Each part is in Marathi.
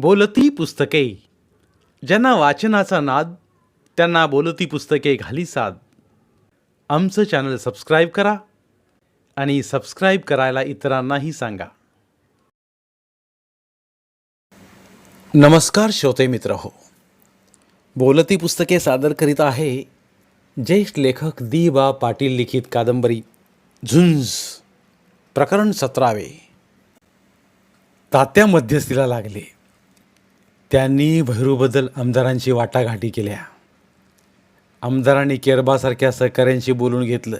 बोलती पुस्तके. ज्यांना वाचनाचा नाद त्यांना बोलती पुस्तके घाली साद. आमचं चॅनल सबस्क्राईब करा आणि सबस्क्राईब करायला इतरांनाही सांगा. नमस्कार श्रोते मित्र हो बोलती पुस्तके सादर करीत आहे ज्येष्ठ लेखक दी बा पाटील लिखित कादंबरी झुंज प्रकरण सतरावे. तात्या मध्यस्थीला लागले. त्यांनी भैरूबद्दल आमदारांची वाटाघाटी केल्या. आमदारांनी केरबासारख्या सहकाऱ्यांशी बोलून घेतलं.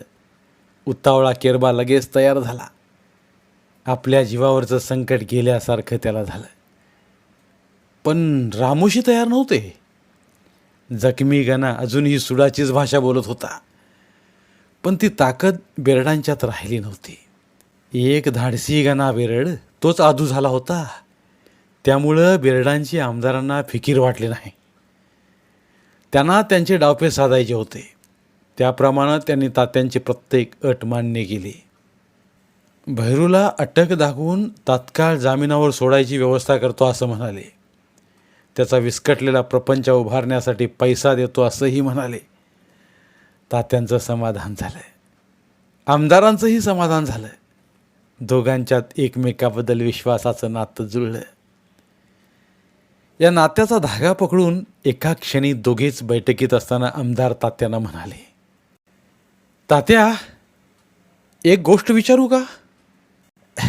उत्तावळा केरबा लगेच तयार झाला. आपल्या जीवावरचं संकट गेल्यासारखं त्याला झालं. पण रामोशी तयार नव्हते. जखमी गणा अजूनही सुडाचीच भाषा बोलत होता. पण ती ताकद बेरडांच्यात राहिली नव्हती. एक धाडसी गणा बेरड तोच आधू झाला होता. त्यामुळं बेरडांची आमदारांना फिकीर वाटली नाही. त्यांना त्यांचे डावपे साधायचे होते. त्याप्रमाणे त्यांनी तात्यांची प्रत्येक अट मान्य केली. भैरूला अटक दाखवून तात्काळ जामिनावर सोडायची व्यवस्था करतो असं म्हणाले. त्याचा विस्कटलेला प्रपंच उभारण्यासाठी पैसा देतो असंही म्हणाले. तात्यांचं समाधान झालं आमदारांचंही समाधान झालं दोघांच्यात एकमेकाबद्दल विश्वासाचं नातं जुळलं. या नात्याचा धागा पकडून एका क्षणी दोघेच बैठकीत असताना आमदार तात्यांना म्हणाले तात्या एक गोष्ट विचारू का?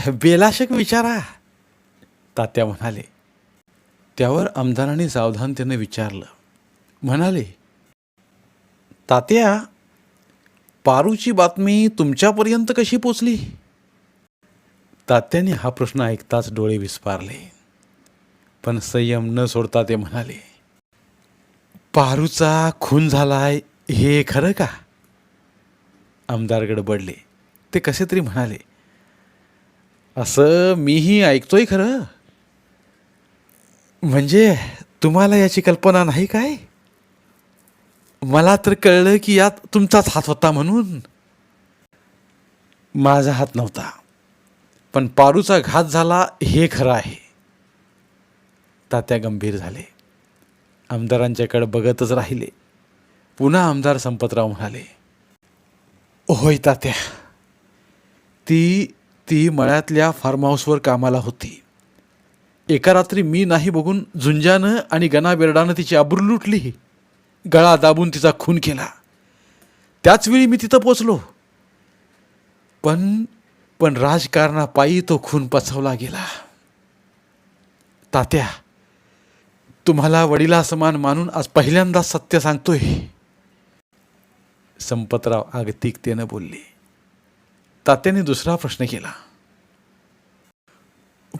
बेलाशक विचारा. तात्या म्हणाले त्यावर आमदारांनी सावधानतेने विचारलं. म्हणाले तात्या पारूची बातमी तुमच्यापर्यंत कशी पोचली? तात्याने हा प्रश्न ऐकताच डोळे विस्पारले. पण संयम न सोडता ते म्हणाले पारूचा खून झालाय हे खरं का? आमदार गडबडले ते कसे तरी म्हणाले असं मीही ऐकतोय खरं. म्हणजे तुम्हाला याची कल्पना नाही काय? मला तर कळलं की यात तुमचाच हात होता म्हणून. माझा हात नव्हता पण पारूचा घात झाला हे खरं आहे. तात्या गंभीर झाले. आमदारांच्याकडे बघतच राहिले. पुन्हा आमदार संपतराव म्हणाले होय तात्या ती ती मळ्यातल्या फार्म हाऊसवर कामाला होती. एका रात्री मी नाही बघून झुंजानं आणि गणा बेरडानं तिची आबरू लुटली. गळा दाबून तिचा खून केला. त्याचवेळी मी तिथं पोचलो. पण पण राजकारणापायी तो खून पचवला गेला. तात्या तुम्हाला वडिला समान मानून आज पहिल्यांदा सत्य सांगतोय. संपतराव आगतिकतेनं बोलले. तात्याने दुसरा प्रश्न केला.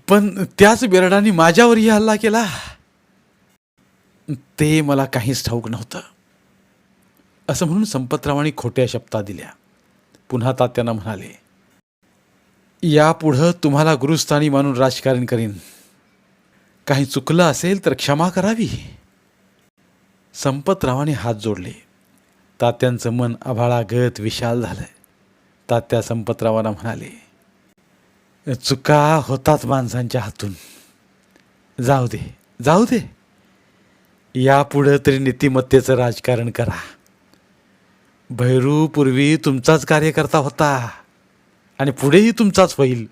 पण त्याच बेरडाने माझ्यावरही हल्ला केला? ते मला काहीच ठाऊक नव्हतं. असं म्हणून संपतरावांनी खोट्या शब्दा दिल्या. पुन्हा तात्यांना म्हणाले यापुढं तुम्हाला गुरुस्थानी मानून राजकारण करीन. काही चुकलं असेल तर क्षमा करावी. संपतरावाने हात जोडले. तात्यांचं मन आभाळागत विशाल झालं तात्या संपतरावांना म्हणाले चुका होतात माणसांच्या हातून. जाऊ दे जाऊ दे. यापुढं तरी नीतिमत्तेचं राजकारण करा. भैरू पूर्वी तुमचाच कार्यकर्ता होता आणि पुढेही तुमचाच होईल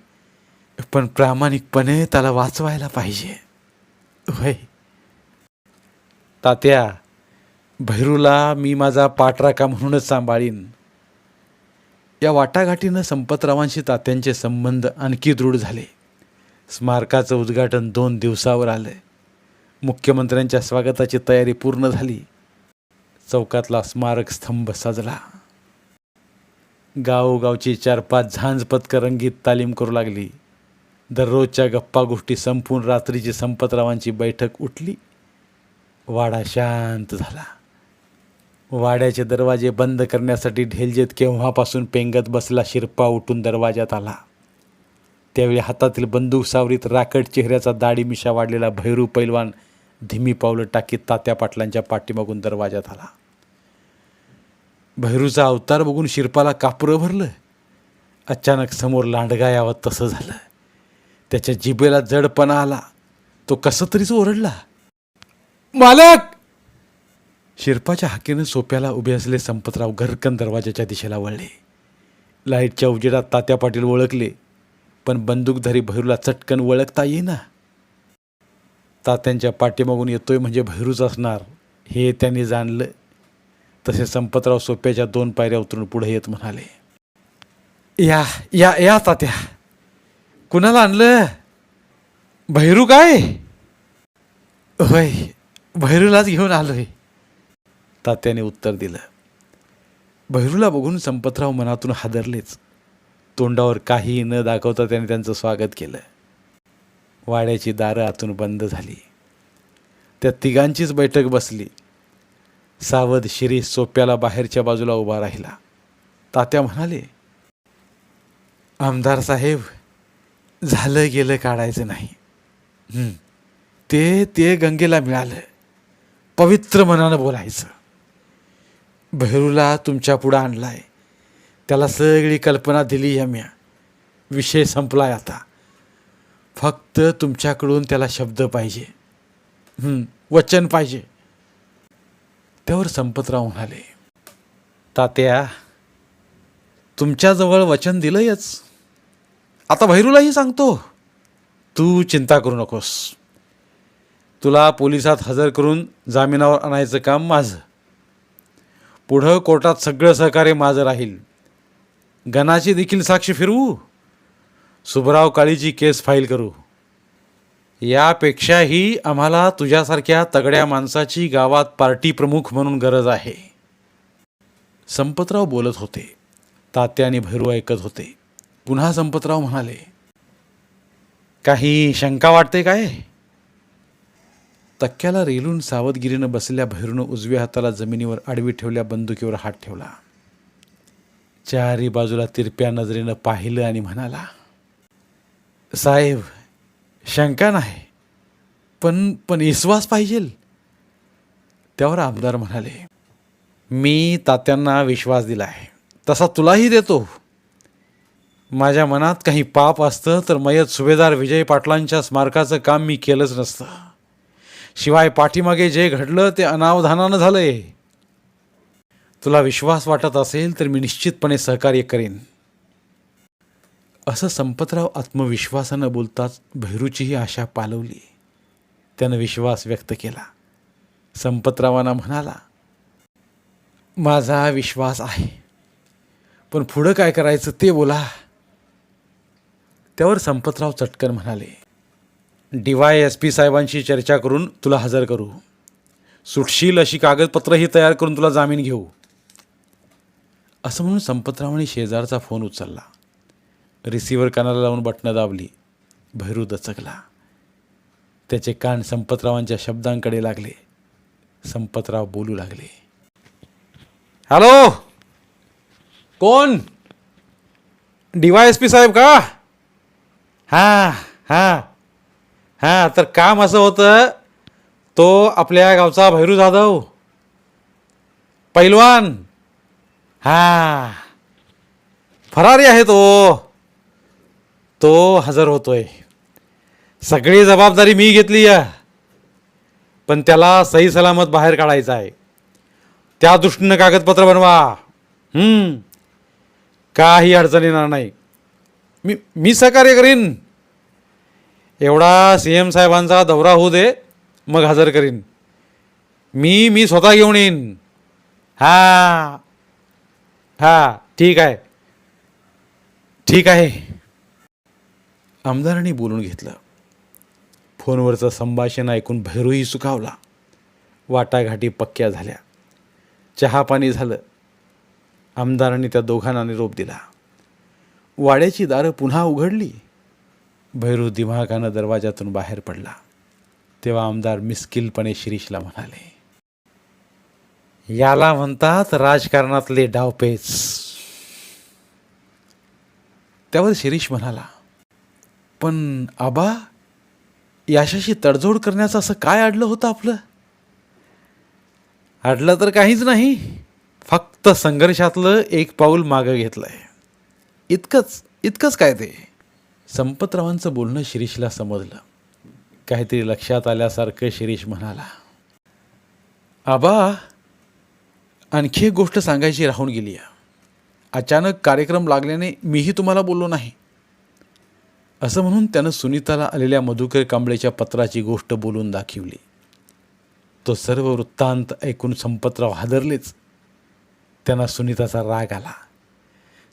पण प्रामाणिकपणे त्याला वाचवायला पाहिजे. होय. तात्या भैरूला मी माझा पाठराखा म्हणूनच सांभाळीन. या वाटाघाटीनं संपतरावांशी तात्यांचे संबंध आणखी दृढ झाले. स्मारकाचं उद्घाटन दोन दिवसावर आलं. मुख्यमंत्र्यांच्या स्वागताची तयारी पूर्ण झाली. चौकातला स्मारक स्तंभ सजला. गावोगावची चार पाच झांज पथकं रंगीत तालीम करू लागली. दररोजच्या गप्पा गोष्टी संपून रात्रीची संपतरावांची बैठक उठली. वाडा शांत झाला. वाड्याचे दरवाजे बंद करण्यासाठी ढेलजेत केव्हापासून पेंगत बसला शिरपा उठून दरवाजात आला. त्यावेळी हातातील बंदूक सावरीत राकट चेहऱ्याचा दाढी मिशा वाढलेला भैरू पैलवान धीमी पावलं टाकीत तात्या पाटलांच्या पाठीमागून दरवाजात आला. भैरूचा अवतार बघून शिरपाला कापुरं भरलं. अचानक समोर लांडगा यावं तसं झालं. त्याच्या जिभेला जडपणा आला. तो कसं तरीच ओरडला. मालक! शिरपाच्या हाकेनं सोप्याला उभे असलेले संपतराव घरकन दरवाजाच्या दिशेला वळले. लाईटच्या उजेडात तात्या पाटील ओळखले पण बंदूकधारी भैरूला चटकन ओळखता येईना. तात्यांच्या पाठीमागून येतोय म्हणजे भैरूच असणार हे त्यांनी जाणलं. तसे संपतराव सोप्याच्या दोन पायऱ्या उतरून पुढे येत म्हणाले या या या तात्या. कुणाला आणलं भैरू काय? होय भैरूलाच घेऊन आलोय. तात्याने उत्तर दिलं. भैरूला बघून संपतराव मनातून हादरलेच. तोंडावर काही न दाखवता त्याने त्यांचं स्वागत केलं. वाड्याची दारं आतून बंद झाली. त्या तिघांचीच बैठक बसली. सावध शिरीष सोप्याला बाहेरच्या बाजूला उभा राहिला. तात्या म्हणाले आमदार साहेब झालं गेलं काढायचं नाही. ते ते गंगेला मिळालं. पवित्र मनानं बोलायचं. भैरूला तुमच्या पुढं आणलाय. त्याला सगळी कल्पना दिली या म्या. विषय संपलाय आता. फक्त तुमच्याकडून त्याला शब्द पाहिजे. वचन पाहिजे. त्यावर संपतराव म्हणाले तात्या तुमच्याजवळ वचन दिलंयच. आता भैरूलाही सांगतो तू चिंता करू नकोस. तुला पोलिसात हजर करून जामिनावर आणायचं काम माझं. पुढं कोर्टात सगळं सहकार्य माझं राहील. गणाची देखील साक्ष फिरवू. सुभराव काळीची केस फाईल करू. यापेक्षाही आम्हाला तुझ्यासारख्या तगड्या माणसाची गावात पार्टी प्रमुख म्हणून गरज आहे. संपतराव बोलत होते. तात्या आणि भैरू ऐकत होते. पुन्हा संपतराव म्हणाले काही शंका वाटते काय? तक्क्याला रेलून सावधगिरीनं बसलेल्या भैरूनं उजव्या हाताला जमिनीवर आडवी ठेवल्या बंदुकीवर हात ठेवला. चारी बाजूला तिरप्या नजरेनं पाहिलं आणि म्हणाला साहेब शंका नाही पण पण विश्वास पाहिजे त्यावर आमदार म्हणाले मी तात्यांना विश्वास दिला आहे तसा तुलाही देतो. माझ्या मनात काही पाप असतं तर मयत सुभेदार विजय पाटलांच्या स्मारकाचं काम मी केलंच नसतं. शिवाय पाठीमागे जे घडलं ते अनावधानानं झालंय. तुला विश्वास वाटत असेल तर मी निश्चितपणे सहकार्य करेन. असं संपतराव आत्मविश्वासानं बोलताच भैरूचीही आशा पालवली. त्यानं विश्वास व्यक्त केला. संपतरावांना म्हणाला माझा विश्वास आहे. पण पुढं काय करायचं ते बोला. त्यावर संपतराव चटकन म्हणाले डी वाय एस पी साहेबांशी चर्चा करून तुला हजर करू. सुटशील अशी कागदपत्रही तयार करून तुला जामीन घेऊ. असं म्हणून संपतरावांनी शेजारचा फोन उचलला. रिसिव्हर कानाला लावून बटणं दाबली. भैरू दचकला. त्याचे कान संपतरावांच्या शब्दांकडे लागले. संपतराव बोलू लागले. हॅलो! कोण? डी वाय एस पी साहेब का? हां हां. हां तर काम असं होतं तो आपल्या गावचा भैरू जाधव. पैलवान. हां. फरारी आहे तो. तो हजर होतोय. सगळी जबाबदारी मी घेतली आहे. पण त्याला सही सलामत बाहेर काढायचं आहे. त्या दृष्टीनं कागदपत्र बनवा. काही अडचण येणार नाही. मी मी सहकार्य करीन. एवढा सी एम साहेबांचा दौरा होऊ दे मग हजर करीन. मी मी स्वतः घेऊन येईन. हा. हा ठीक आहे. ठीक आहे. आमदारांनी बोलून घेतलं. फोनवरचं संभाषण ऐकून भैरूही सुखावला. वाटाघाटी पक्क्या झाल्या. चहा पाणी झालं. आमदारांनी त्या दोघांना निरोप दिला. वाड्याची दारं पुन्हा उघडली. भैरू दिमागानं दरवाजातून बाहेर पडला. तेव्हा आमदार मिस्किलपणे शिरीषला म्हणाले याला म्हणतात राजकारणातले डावपेच. त्यावर शिरीष म्हणाला पण आबा याशाशी तडजोड करण्याचं असं काय अडलं होतं आपलं? अडलं तर काहीच नाही. फक्त संघर्षातलं एक पाऊल मागं घेतलंय. इतकंच इतकंच काय ते? संपतरावांचं बोलणं शिरीषला समजलं. काहीतरी लक्षात आल्यासारखं शिरीष म्हणाला आबा आणखी एक गोष्ट सांगायची राहून गेली आहे. अचानक कार्यक्रम लागल्याने मीही तुम्हाला बोललो नाही. असं म्हणून त्यानं सुनीताला आलेल्या मधुकर कांबळेच्या पत्राची गोष्ट बोलून दाखवली. तो सर्व वृत्तांत ऐकून संपतराव हादरलेच. त्यांना सुनीताचा राग आला.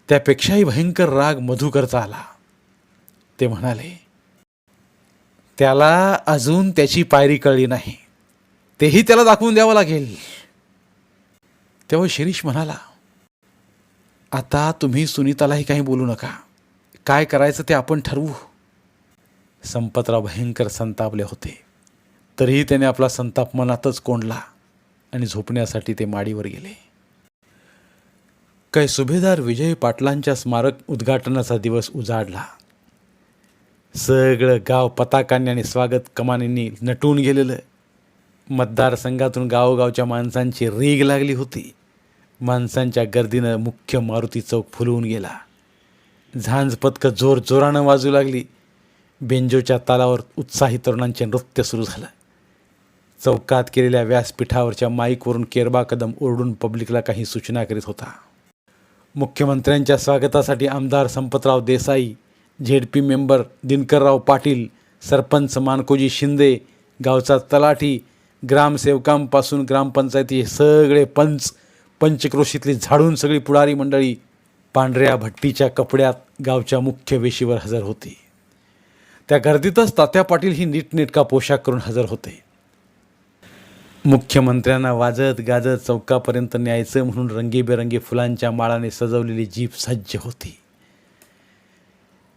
त्यापेक्षाही भयंकर राग मधुकरचा आला. ते म्हणाले त्याला अजून त्याची पायरी कळली नाही. तेही त्याला दाखवून द्यावं लागेल. तेव्हा शिरीष म्हणाला आता तुम्ही सुनीतालाही काही बोलू नका. काय करायचं ते आपण ठरवू. संपतराव भयंकर संतापले होते. तरीही त्याने आपला संताप मनातच कोंडला आणि झोपण्यासाठी ते माडीवर गेले. काय सुभेदार विजय पाटलांच्या स्मारक उद्घाटनाचा दिवस उजाडला. सगळं गाव पताकांनी आणि स्वागत कमानींनी नटून गेलेलं. मतदारसंघातून गावोगावच्या माणसांची रीग लागली होती. माणसांच्या गर्दीनं मुख्य मारुती चौक फुलवून गेला. झांज पथकं जोर जोरानं वाजू लागली. बेंजोच्या तालावर उत्साही तरुणांचे नृत्य सुरू झालं. चौकात केलेल्या व्यासपीठावरच्या माईकवरून केरबा कदम ओरडून पब्लिकला काही सूचना करीत होता. मुख्यमंत्र्यांच्या स्वागतासाठी आमदार Sampatrao Desai Z P member Dinkarrao Patil sarpanch Mankoji Shinde गावचा तलाठी ग्रामसेवकांपासून ग्रामपंचायती हे सगळे पंच पंचक्रोशीतली झाडून सगळी पुढारी मंडळी पांढऱ्या भट्टीच्या कपड्यात गावच्या मुख्य वेशीवर हजर होती. त्या गर्दीतच तात्या पाटील ही नीटनेटका पोशाख करून हजर होते. मुख्यमंत्र्यांना वाजत गाजत चौकापर्यंत न्यायचं म्हणून रंगीबेरंगी फुलांच्या माळाने सजवलेली जीप सज्ज होती.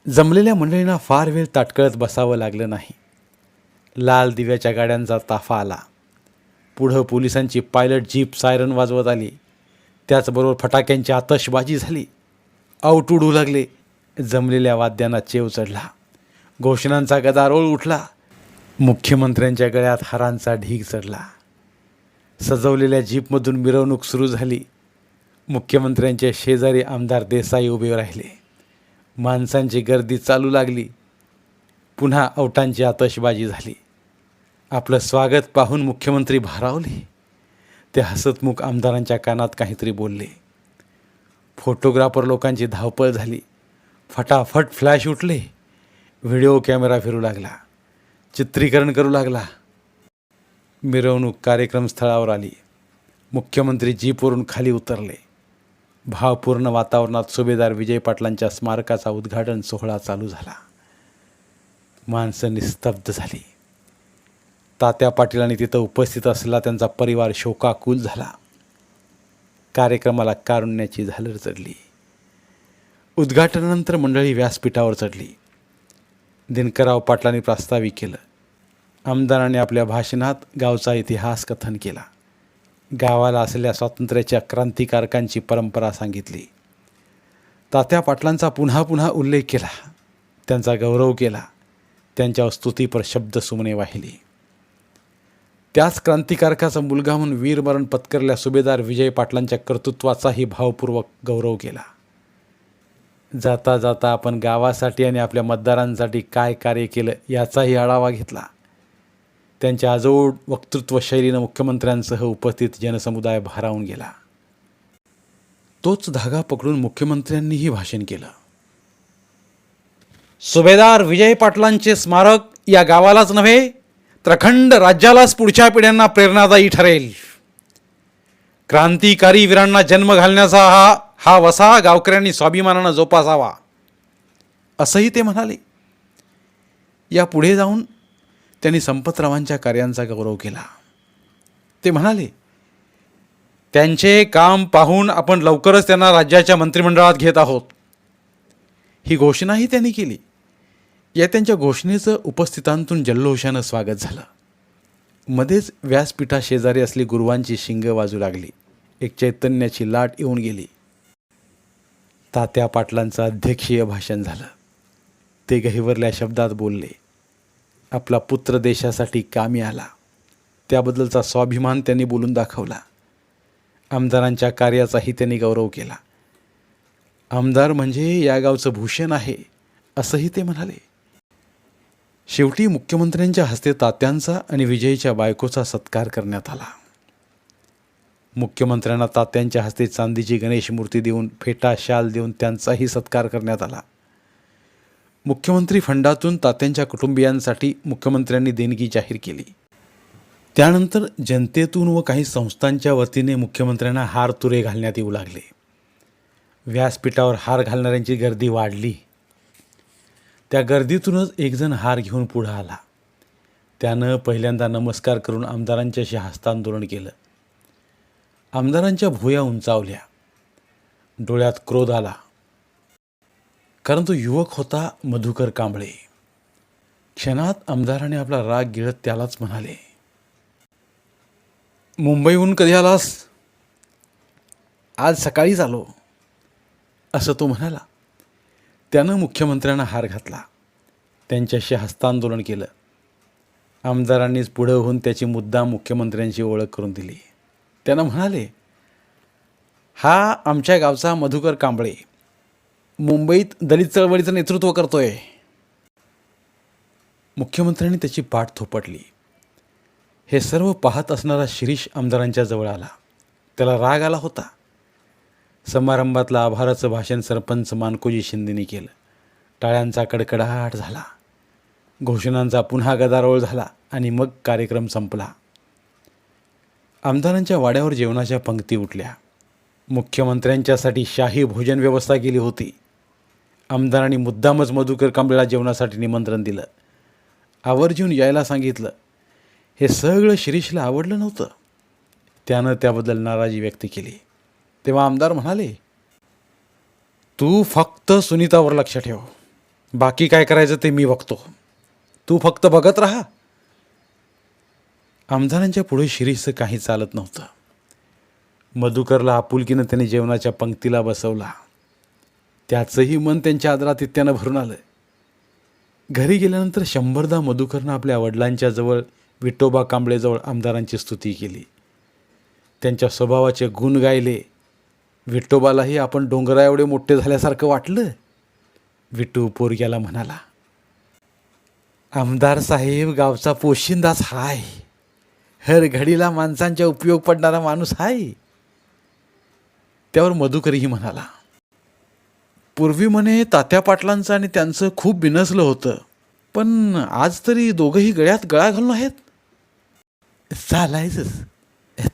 जमलेल्या मंडळींना फार वेळ ताटकळत बसावं लागलं नाही. लाल दिव्याच्या गाड्यांचा ताफा आला. पुढं पोलिसांची पायलट जीप सायरन वाजवत आली. त्याचबरोबर फटाक्यांची आतषबाजी झाली. आऊट उडू लागले. जमलेल्या वाद्यांना चेव चढला. घोषणांचा गदारोळ उठला. मुख्यमंत्र्यांच्या गळ्यात हारांचा ढीग चढला. सजवलेल्या जीपमधून मिरवणूक सुरू झाली. मुख्यमंत्र्यांच्या शेजारी आमदार देसाई उभे राहिले. माणसांची गर्दी चालू लागली. पुन्हा औटांची आतषबाजी झाली. आपलं स्वागत पाहून मुख्यमंत्री भारावले. ते हसतमुख आमदारांच्या कानात काहीतरी बोलले. फोटोग्राफर लोकांची धावपळ झाली. फटाफट फ्लॅश उठले. व्हिडिओ कॅमेरा फिरू लागला. चित्रीकरण करू लागला. मिरवणूक कार्यक्रम स्थळावर आली. मुख्यमंत्री जीपवरून खाली उतरले. भावपूर्ण वातावरणात सुभेदार विजय पाटलांच्या स्मारकाचा उद्घाटन सोहळा चालू झाला. माणसं निस्तब्ध झाली. तात्या पाटीलांनी तिथं उपस्थित असलेला त्यांचा परिवार शोकाकुल झाला. कार्यक्रमाला कारुण्याची झालर चढली. उद्घाटनानंतर मंडळी व्यासपीठावर चढली. दिनकरराव पाटलांनी प्रास्ताविक केलं. आमदारांनी आपल्या भाषणात गावचा इतिहास कथन केला. गावाला असलेल्या स्वातंत्र्याच्या क्रांतिकारकांची परंपरा सांगितली. तात्या पाटलांचा पुन्हा पुन्हा उल्लेख केला. त्यांचा गौरव केला. त्यांच्या स्तुतीपर शब्द सुमने वाहिली. त्याच क्रांतिकारकाचा मुलगा म्हणून वीरमरण पत्करल्या सुभेदार विजय पाटलांच्या कर्तृत्वाचाही भावपूर्वक गौरव केला. जाता जाता आपण गावासाठी आणि आपल्या मतदारांसाठी काय कार्य केलं याचाही आढावा घेतला. त्यांच्या आजोड वक्तृत्व शैलीनं मुख्यमंत्र्यांसह उपस्थित जनसमुदाय भारावून गेला. तोच धागा पकडून मुख्यमंत्र्यांनीही भाषण केलं. सुभेदार विजय पाटलांचे स्मारक या गावालाच नव्हे तर अखंड राज्यालाच पुढच्या पिढ्यांना प्रेरणादायी ठरेल. क्रांतिकारी वीरांना जन्म घालण्याचा हा हा वसा गावकऱ्यांनी स्वाभिमानानं जोपासावा असंही ते म्हणाले. या पुढे जाऊन त्यांनी संपतरावांच्या कार्यांचा गौरव केला. ते म्हणाले त्यांचे काम पाहून आपण लवकरच त्यांना राज्याच्या मंत्रिमंडळात घेत आहोत. ही घोषणाही त्यांनी केली. या त्यांच्या घोषणेचं उपस्थितांतून जल्लोषानं स्वागत झालं. मध्येच व्यासपीठा शेजारी असली गुरुवांची शिंग वाजू लागली. एक चैतन्याची लाट येऊन गेली. तात्या पाटलांचं अध्यक्षीय भाषण झालं. ते गहिवरल्या शब्दात बोलले आपला पुत्र देशासाठी कामी आला. त्याबद्दलचा स्वाभिमान त्यांनी बोलून दाखवला. आमदारांच्या कार्याचाही त्यांनी गौरव केला. आमदार म्हणजे या गावचं भूषण आहे असंही ते म्हणाले. शेवटी मुख्यमंत्र्यांच्या हस्ते तात्यांचा आणि विजयीच्या बायकोचा सत्कार करण्यात आला. मुख्यमंत्र्यांना तात्यांच्या हस्ते चांदीची गणेश मूर्ती देऊन फेटा शाल देऊन त्यांचाही सत्कार करण्यात आला. मुख्यमंत्री फंडातून तात्यांच्या कुटुंबियांसाठी मुख्यमंत्र्यांनी देणगी जाहीर केली. त्यानंतर जनतेतून व काही संस्थांच्या वतीने मुख्यमंत्र्यांना हार तुरे घालण्यात येऊ लागले. व्यासपीठावर हार घालणाऱ्यांची गर्दी वाढली. त्या गर्दीतूनच एकजण हार घेऊन पुढं आला. त्यानं पहिल्यांदा नमस्कार करून आमदारांच्याशी हस्तांदोलन केलं. आमदारांच्या भुया उंचावल्या. डोळ्यात क्रोध आला. कारण तो युवक होता मधुकर कांबळे. क्षणात आमदाराने आपला राग गिळत त्यालाच म्हणाले मुंबईहून कधी आलास? आज सकाळीच आलो. असं तो म्हणाला. त्यानं मुख्यमंत्र्यांना हार घातला. त्यांच्याशी हस्तांदोलन केलं. आमदारांनीच पुढं होऊन त्याची मुद्दा मुख्यमंत्र्यांची ओळख करून दिली. त्यानं म्हणाले हा आमच्या गावचा मधुकर कांबळे. मुंबईत दलित चळवळीचं नेतृत्व करतोय. मुख्यमंत्र्यांनी त्याची पाठ थोपटली. हे सर्व पाहत असणारा शिरीष आमदारांच्या जवळ आला. त्याला राग आला होता. समारंभातलं आभाराचं भाषण सरपंच मानकोजी शिंदेने केलं. टाळ्यांचा कडकडाट झाला. घोषणांचा पुन्हा गदारोळ झाला आणि मग कार्यक्रम संपला. आमदारांच्या वाड्यावर जेवणाच्या पंक्ती उठल्या. मुख्यमंत्र्यांच्यासाठी शाही भोजन व्यवस्था केली होती. आमदारांनी मुद्दामच मधुकर कांबळेला जेवणासाठी निमंत्रण दिलं. आवर्जून यायला सांगितलं. हे सगळं शिरीषला आवडलं नव्हतं. त्यानं त्याबद्दल नाराजी व्यक्त केली. तेव्हा आमदार म्हणाले तू फक्त सुनीतावर लक्ष ठेव. बाकी काय करायचं ते मी बघतो. तू फक्त बघत राहा. आमदारांच्या पुढे शिरीषचं काही चालत नव्हतं. मधुकरला आपुलकीनं त्याने जेवणाच्या पंक्तीला बसवला. त्याचंही मन त्यांच्या आदरातिथ्यानं भरून आलं घरी गेल्यानंतर शंभरदा मधुकरनं आपल्या वडिलांच्या जवळ विठोबा कांबळेजवळ आमदारांची स्तुती केली. त्यांच्या स्वभावाचे गुण गायले. विठोबालाही आपण डोंगरा एवढे मोठे झाल्यासारखं वाटलं. विठू पोरग्याला म्हणाला आमदार साहेब गावचा पोशिंदाच हाय. हर घडीला माणसांच्या उपयोग पडणारा माणूस हाय. त्यावर मधुकरही म्हणाला पूर्वी म्हणे तात्या पाटलांचं आणि त्यांचं खूप बिनसलं होतं. पण आज तरी दोघंही गळ्यात गळा घालून आहेत. चालायचंच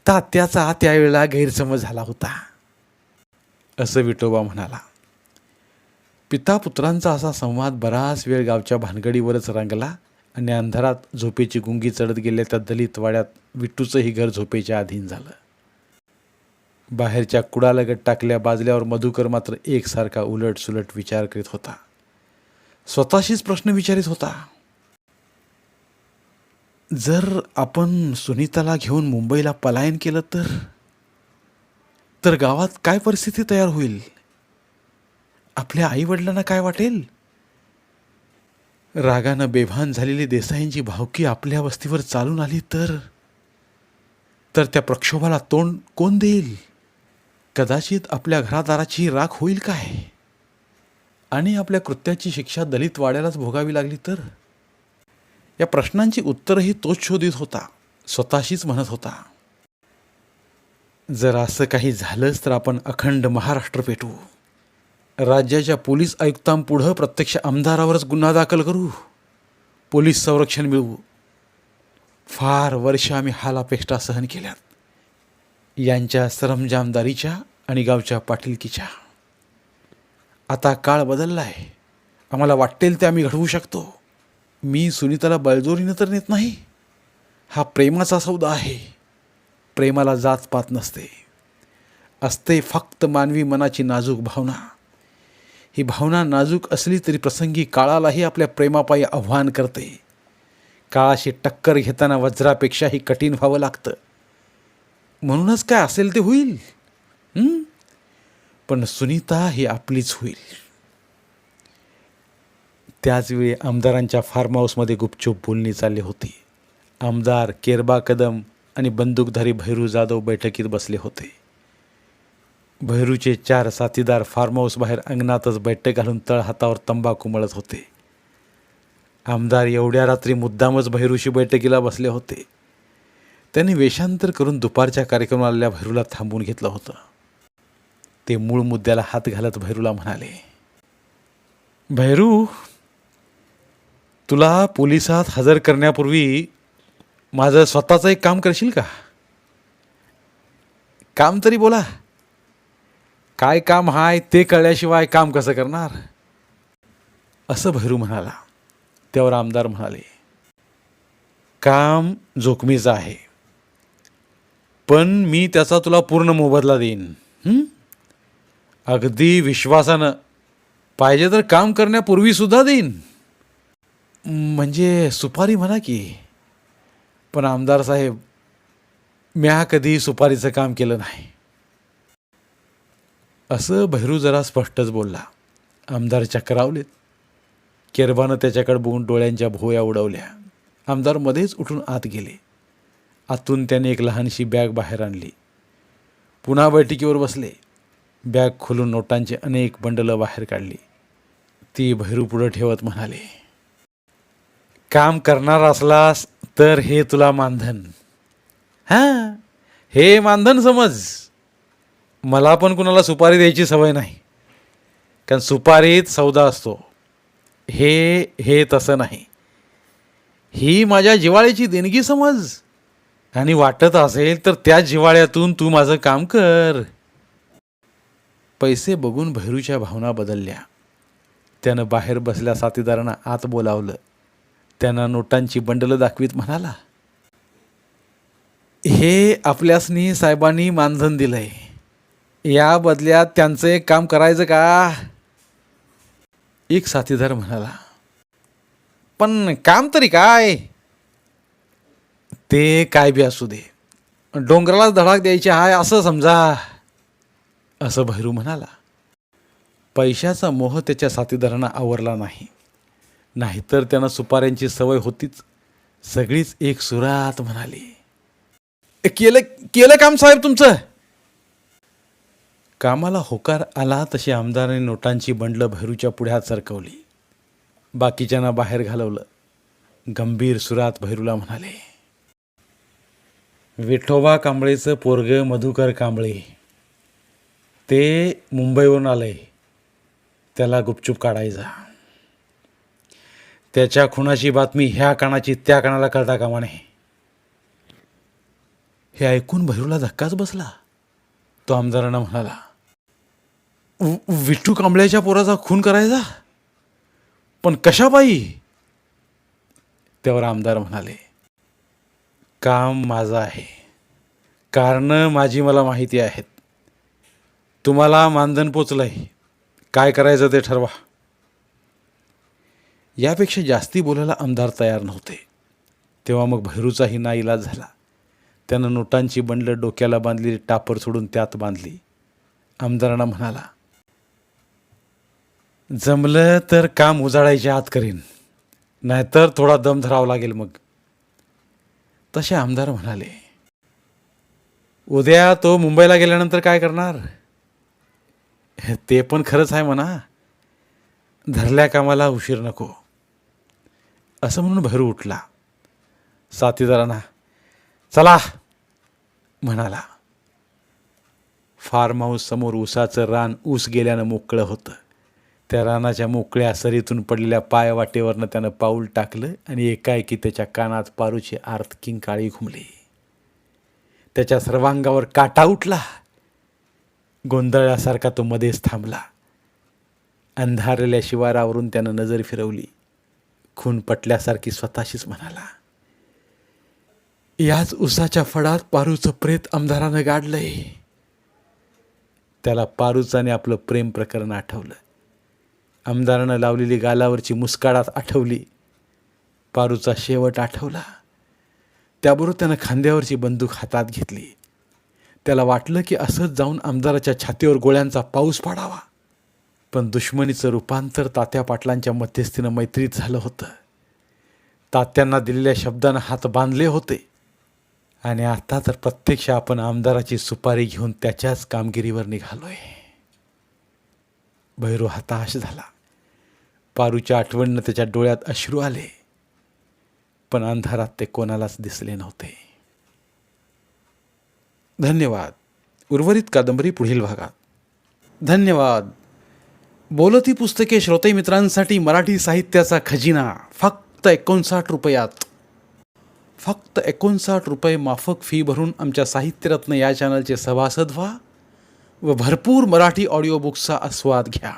तात्याचा त्यावेळेला गैरसमज झाला होता. असं विठोबा म्हणाला. पिता पुत्रांचा असा संवाद बराच वेळ गावच्या भानगडीवरच रंगला आणि अंधारात झोपेची गुंगी चढत गेल्या त्या दलित वाड्यात विठ्ठूचंही घर झोपेच्या अधीन झालं. बाहेरच्या कुडालगत टाकल्या बाजल्यावर मधुकर मात्र एकसारखा उलट सुलट विचार करीत होता. स्वतःशीच प्रश्न विचारित होता. जर आपण सुनीताला घेऊन मुंबईला पलायन केलं तर? तर गावात काय परिस्थिती तयार होईल? आपल्या आईवडिलांना काय वाटेल? रागानं बेभान झालेली देसाईंची भावकी आपल्या वस्तीवर चालून आली तर? तर त्या प्रक्षोभाला तोंड कोण देईल? कदाचित आपल्या घरादाराची राख होईल काय? आणि आपल्या कृत्याची शिक्षा दलित वाड्यालाच भोगावी लागली तर? या प्रश्नांची उत्तरही तोच शोधित होता स्वतःशीच म्हणत होता. जर असं काही झालंच तर आपण अखंड महाराष्ट्र पेटवू. राज्याच्या पोलीस आयुक्तांपुढं प्रत्यक्ष आमदारावरच गुन्हा दाखल करू. पोलीस संरक्षण मिळवू. फार वर्ष आम्ही हालापेष्टा सहन केल्यात. यांच्या सरंजामदारीच्या आणि गावच्या पाटीलकीच्या. आता काळ बदलला आहे आम्हाला वाटेल ते आम्ही घडवू शकतो. मी सुनीताला बळजोरीनं तर नेत नाही. हा प्रेमाचा सौदा आहे. प्रेमाला जातपात नसते. असते फक्त मानवी मनाची नाजूक भावना. ही भावना नाजूक असली तरी प्रसंगी काळालाही आपल्या प्रेमापायी आव्हान करते. काळाशी टक्कर घेताना वज्रापेक्षाही कठीण व्हावं लागतं. म्हणूनच काय असेल ते होईल? पण सुनीता ही आपलीच होईल. त्याचवेळी आमदारांच्या फार्म हाऊसमध्ये गुपचूप बोलणी चालली होती. आमदार केरबा कदम आणि बंदूकधारी भैरू जाधव बैठकीत बसले होते. भैरूचे चार साथीदार फार्म हाऊस बाहेर अंगणातच बैठक घालून तळ हातावर तंबाखू मळत होते. आमदार एवढ्या रात्री मुद्दामच भैरूशी बैठकीला बसले होते. त्यांनी वेषांतर करून दुपारच्या कार्यक्रमाला आलेल्या भैरूला थांबवून घेतलं होतं. ते मूळ मुद्द्याला हात घालत भैरूला म्हणाले भैरू तुला पोलिसात हजर करण्यापूर्वी माझं स्वतःचं एक काम करशील का? काम तरी बोला. काय काम हाय ते कळल्याशिवाय काम कसं करणार? असं भैरू म्हणाला. त्यावर आमदार म्हणाले काम जोखमीचं आहे. पण मी त्याचा तुला पूर्ण मोबदला देईन. अगदी विश्वासानं. पाहिजे तर काम करण्यापूर्वीसुद्धा देईन. म्हणजे सुपारी म्हणा की. पण आमदार साहेब म्या कधी सुपारीचं काम केलं नाही. असं भैरू जरा स्पष्टच बोलला. आमदार चक्रावलेत. केरबानं त्याच्याकडे बघून डोळ्यांच्या भोया उडवल्या. आमदार मध्येच उठून आत गेले. आतून त्याने एक लहानशी बॅग बाहेर आणली. पुन्हा बैठकीवर बसले. बॅग खोलून नोटांची अनेक बंडलं बाहेर काढली. ती भैरू पुढं ठेवत म्हणाले काम करणार असलास तर हे तुला मानधन. हां हे मानधन समज. मला पण कुणाला सुपारी द्यायची सवय नाही. कारण सुपारीत सौदा असतो. हे हे तसं नाही. ही माझ्या जिवाळीची देणगी समज. आणि वाटत असेल तर त्या जिवाळ्यातून तू माझं काम कर. पैसे बघून भैरूच्या भावना बदलल्या. त्यानं बाहेर बसल्या साथीदारांना आत बोलावलं. त्यांना नोटांची बंडलं दाखवीत म्हणाला हे आपल्यासनी साहेबांनी मानधन दिलंय. या बदल्यात त्यांचं एक काम करायचं का? एक साथीदार म्हणाला पण काम तरी काय? ते काय बी असू दे. डोंगरालाच धडाक द्यायची आहे असं समजा. असं भैरू म्हणाला. पैशाचा मोह त्याच्या साथीदारांना आवरला नाही. नाहीतर त्यांना सुपाऱ्यांची सवय होतीच. सगळीच एक सुरात म्हणाली. केलं केलं काम साहेब तुमचं? कामाला होकार आला तशी आमदाराने नोटांची बंडलं भैरूच्या पुढ्यात सरकवली. बाकीच्यांना बाहेर घालवलं. गंभीर सुरात भैरूला म्हणाले विठोबा कांबळेचं पोरग मधुकर कांबळे. ते मुंबईवरून आलंय त्याला गुपचूप काढायचा. त्याच्या खुनाची बातमी ह्या कानाची त्या कानाला कळता कामा नये. हे ऐकून भैरूला धक्काच बसला. तो आमदारांना म्हणाला विठ्ठू कांबळ्याच्या पोराचा खून करायचा? पण कशा बाई त्यावर आमदार म्हणाले काम माझं आहे. कारणं माझी मला माहिती आहेत. तुम्हाला मानधन पोचलंय. काय करायचं ते ठरवा. यापेक्षा जास्ती बोलायला आमदार तयार नव्हते. तेव्हा मग भैरूचाही ना इलाज झाला. त्यानं नोटांची बंडलं डोक्याला बांधलेली टापर सोडून त्यात बांधली. आमदारांना म्हणाला जमलं तर काम उजाडायच्या आत करीन. नाहीतर थोडा दम धरावा लागेल मग. तसे आमदार म्हणाले उद्या तो मुंबईला गेल्यानंतर काय करणार? ते पण खरंच आहे म्हणा. धरल्या कामाला उशीर नको. असं म्हणून भैरू उठला. साथीदारांना चला म्हणाला. फार्म हाऊस समोर ऊसाचं रान ऊस गेल्यानं मोकळं होतं. त्या रानाच्या मोकळ्या सरीतून पडलेल्या पायवाटेवरनं त्यानं पाऊल टाकलं आणि एकाएकी त्याच्या कानात पारूची आर्त किंकाळी घुमली. त्याच्या सर्वांगावर काटा उठला. गोंधळल्यासारखा तो मध्येच थांबला. अंधारलेल्या शिवारावरून त्यानं नजर फिरवली. खून पटल्यासारखी स्वतःशीच म्हणाला याच उसाच्या फडात पारूचं प्रेत आमदारानं गाडलंय. त्याला पारूचाने आपलं प्रेम प्रकरण आठवलं. आमदारानं लावलेली गालावरची मुस्काळात आठवली. पारूचा शेवट आठवला. त्याबरोबर त्यानं खांद्यावरची बंदूक हातात घेतली. त्याला वाटलं की असंच जाऊन आमदाराच्या छातीवर गोळ्यांचा पाऊस पाडावा. पण दुश्मनीचं रूपांतर तात्या पाटलांच्या मध्यस्थीनं मैत्रीत झालं होतं. तात्यांना दिलेल्या शब्दानं हात बांधले होते. आणि आता तर प्रत्यक्ष आपण आमदाराची सुपारी घेऊन त्याच्याच कामगिरीवर निघालोय. भैरू हताश झाला. पारूच्या आठवणनं त्याच्या डोळ्यात अश्रू आले. पण अंधारात ते कोणालाच दिसले नव्हते. धन्यवाद. उर्वरित कादंबरी पुढील भागात. धन्यवाद. बोलती पुस्तके श्रोते मित्रांसाठी मराठी साहित्याचा खजिना. फक्त एकोणसाठ रुपयात. फक्त एकोणसाठ रुपये माफक फी भरून आमच्या साहित्यरत्न या चॅनलचे सभासद व्हा व भरपूर मराठी ऑडिओ बुक्सचा आस्वाद घ्या.